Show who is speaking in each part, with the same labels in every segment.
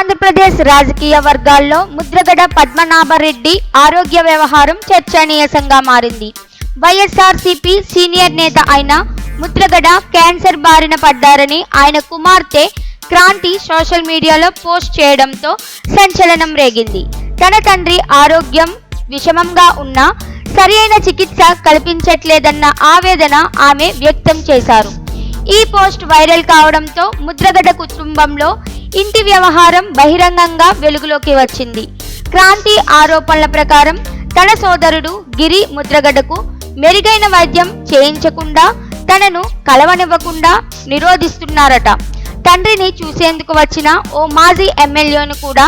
Speaker 1: ఆంధ్రప్రదేశ్ రాజకీయ వర్గాల్లో ముద్రగడ పద్మనాభరెడ్డి ఆరోగ్య వ్యవహారం చర్చనీయాంశంగా మారింది. వైఎస్ఆర్సీపీ సీనియర్ నేత అయిన ముద్రగడ క్యాన్సర్ బారిన పడ్డారని ఆయన కుమార్తె క్రాంతి సోషల్ మీడియాలో పోస్ట్ చేయడంతో సంచలనం రేగింది. తన తండ్రి ఆరోగ్యం విషమంగా ఉన్నా సరియైన చికిత్స కల్పించట్లేదన్న ఆవేదన ఆమె వ్యక్తం చేశారు. ఈ పోస్ట్ వైరల్ కావడంతో ముద్రగడ కుటుంబంలో ఇంటి వ్యవహారం బహిరంగంగా వెలుగులోకి వచ్చింది. క్రాంతి ఆరోపణల ప్రకారం తన సోదరుడు గిరి ముద్రగడకు మెరుగైన వైద్యం చేయించకుండా తనను కలవనివ్వకుండా నిరోధిస్తున్నారట. తండ్రిని చూసేందుకు వచ్చిన ఓ మాజీ ఎమ్మెల్యేను కూడా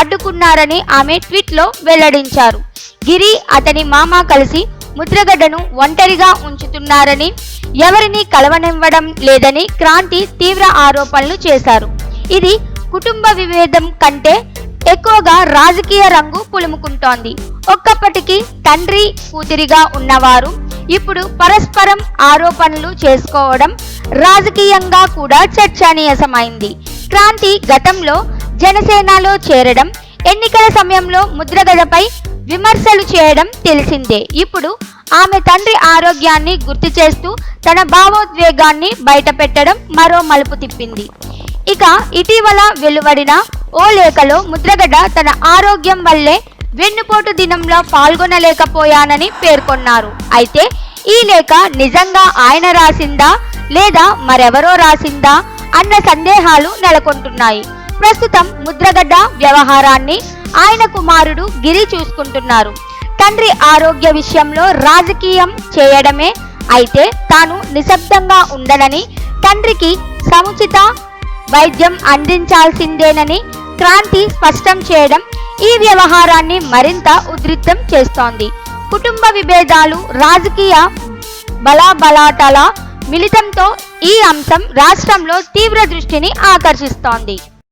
Speaker 1: అడ్డుకున్నారని ఆమె ట్వీట్లో వెల్లడించారు. గిరి అతని మామ కలిసి ముద్రగడ్డను ఒంటరిగా ఉంచుతున్నారని ఎవరిని కలవనివ్వడం లేదని క్రాంతి తీవ్ర ఆరోపణలు చేశారు. ఇది కుటుంబ విభేదం కంటే ఎక్కువగా రాజకీయ రంగు పులుముకుంటోంది. ఒక్కప్పటికి తండ్రి కూతురిగా ఉన్నవారు ఇప్పుడు పరస్పరం ఆరోపణలు చేసుకోవడం రాజకీయంగా కూడా చర్చనీయసమైంది. క్రాంతి గతంలో జనసేనలో చేరడం ఎన్నికల సమయంలో ముద్రగడపై విమర్శలు చేయడం తెలిసిందే. ఇప్పుడు ఆమె తండ్రి ఆరోగ్యాన్ని గుర్తు చేస్తూ తన భావోద్వేగాన్ని బయటపెట్టడం మరో మలుపు తిప్పింది. ఇక ఇటీవల వెలువడిన ఓ లేఖలో ముద్రగడ్డ తన ఆరోగ్యం వల్లే వెన్నుపోటు దినంలో పాల్గొనలేకపోయానని పేర్కొన్నారు. అయితే ఈ లేఖ నిజంగా ఆయన రాసిందా లేదా మరెవరో రాసిందా అన్న సందేహాలు నెలకొంటున్నాయి. ప్రస్తుతం ముద్రగడ్డ వ్యవహారాన్ని ఆయన కుమారుడు గిరి చూసుకుంటున్నారు. తండ్రి ఆరోగ్య విషయంలో రాజకీయం చేయడమే అయితే తాను నిశ్శబ్దంగా ఉండనని తండ్రికి సముచిత వైద్యం అందించాల్సిందేనని క్రాంతి స్పష్టం చేయడం ఈ వ్యవహారాన్ని మరింత ఉధృతం చేస్తోంది. కుటుంబ విభేదాలు రాజకీయ బలాబలాటల మిళితంతో ఈ అంశం రాష్ట్రంలో తీవ్ర దృష్టిని ఆకర్షిస్తోంది.